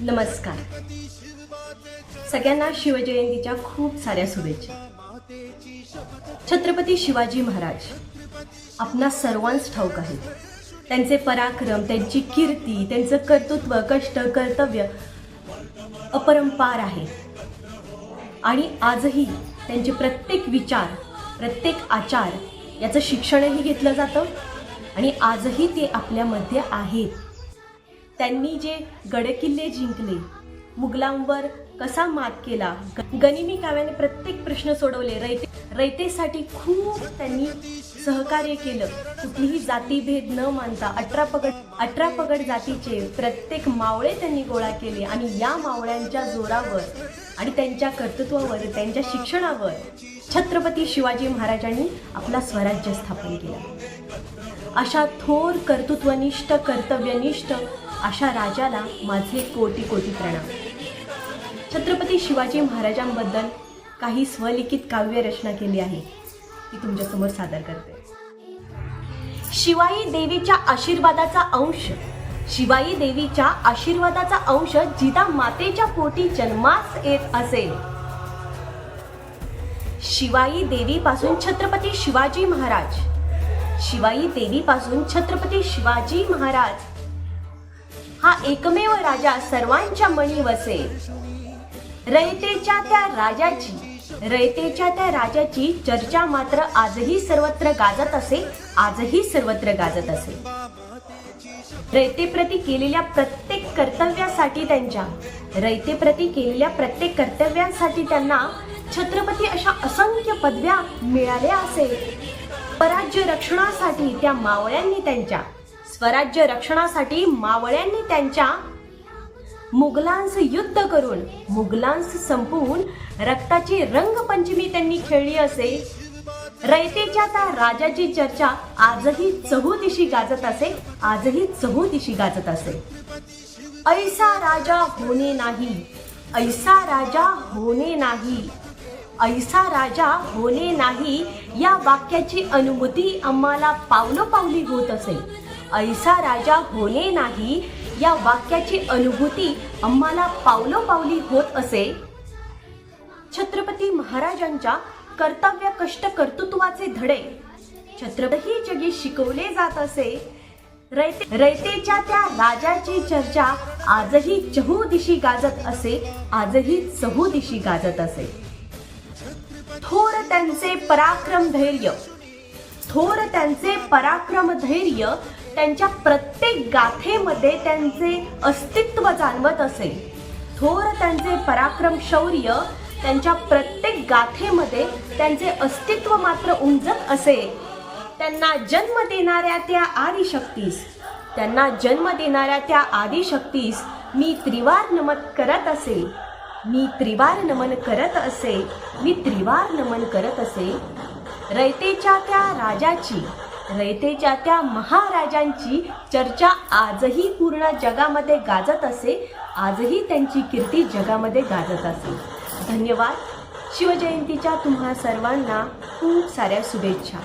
नमस्कार. सगळ्यांना शिवजयंतीच्या खूप साऱ्या शुभेच्छा. छत्रपती शिवाजी महाराज आपणा सर्वांस ठाऊक आहे. त्यांचे पराक्रम त्यांची कीर्ती त्यांचं कर्तृत्व कष्ट कर्तव्य अपरंपार आहे. आणि आजही त्यांचे प्रत्येक विचार प्रत्येक आचार याचं शिक्षणही घेतलं जातं आणि आजही ते आपल्यामध्ये आहेत. त्यांनी जे गडकिल्ले जिंकले मुघलांवर कसा मात केला? गनिमी काव्याने प्रत्येक प्रश्न सोडवले. रयते रयतेसाठी खूप त्यांनी सहकार्य केलं. कुठलीही जातीभेद न मानता अठरा पगड अठरा पगड जातीचे प्रत्येक मावळे त्यांनी गोळा केले आणि या मावळ्यांच्या जोरावर आणि त्यांच्या कर्तृत्वावर त्यांच्या शिक्षणावर छत्रपती शिवाजी महाराजांनी आपला स्वराज्य स्थापन केला. अशा थोर कर्तृत्वनिष्ठ कर्तव्यनिष्ठ अशा राजाला माझे कोटी कोटी प्रणाम. छत्रपती शिवाजी महाराजांबद्दल काही स्वलिखित काव्य रचना केली आहे. ती तुमच्यासमोर सादर करते. शिवाई देवीच्या आशीर्वादाचा अंश. शिवाई देवीच्या आशीर्वादाचा अंश जिदा मातेच्या पोटी जन्मास येत असेल. शिवाई देवीपासून छत्रपती शिवाजी महाराज. शिवाई देवीपासून छत्रपती शिवाजी महाराज. हा एकमेव राजा सर्वांच्या मनी वसे रयतेच्या त्या राजाची रयतेच्या त्या राजाची चर्चा मात्र आजही सर्वत्र गाजत असे आजही सर्वत्र गाजत असे. रयतेप्रती केलेल्या प्रत्येक कर्तव्यासाठी त्यांच्या रयतेप्रती केलेल्या प्रत्येक कर्तव्यांसाठी त्यांना छत्रपती अशा असंख्य पदव्या मिळाल्या असेल पराज्य रक्षणासाठी त्या मावळ्यांनी त्यांच्या स्वराज्य रक्षणासाठी मावळ्यांनी त्यांच्या मुघलांस युद्ध करून मुघलांस संपवून रक्ताची रंगपंचमी त्यांनी खेळली असे. रयतेच्या त्या राजाची चर्चा आजही चहूदिशी गाजत असे आजही चहूदिशी गाजत असे. ऐसा राजा होणे नाही ऐसा राजा होणे नाही ऐसा राजा होणे नाही या वाक्याची अनुभूती आम्हाला पावलोपावली होत असे. ऐसा राजा होणे नाही. या वाक्याची अनुभूती आम्हाला पावलोपावली होत असे. छत्रपती महाराजांच्या कर्तव्य कष्ट कर्तृत्वाचे धडे. छत्रपती जगी शिकवले जात असे. रयते रयतेच्या त्या राजाची चर्चा आजही चहू दिशी गाजत असे आजही चहू दिशी गाजत असे. थोर त्यांचे पराक्रम धैर्य. थोर त्यांचे पराक्रम धैर्य त्यांच्या प्रत्येक गाथेमध्ये त्यांचे अस्तित्व जाणवत असे. थोर त्यांचे पराक्रम शौर्य त्यांच्या प्रत्येक गाथेमध्ये त्यांचे अस्तित्व मात्र उमजत असे. त्यांना जन्म देणाऱ्या त्या आदिशक्तीस त्यांना जन्म देणाऱ्या त्या आदिशक्तीस मी त्रिवार नमन करत असे. मी त्रिवार नमन करत असे मी त्रिवार नमन करत असे. रयतेच्या त्या राजाची रयतेच्या त्या महाराजांची चर्चा आजही पूर्ण जगामध्ये गाजत असे आजही त्यांची कीर्ती जगामध्ये गाजत असे. धन्यवाद. शिवजयंतीच्या तुम्हा सर्वांना खूप साऱ्या शुभेच्छा.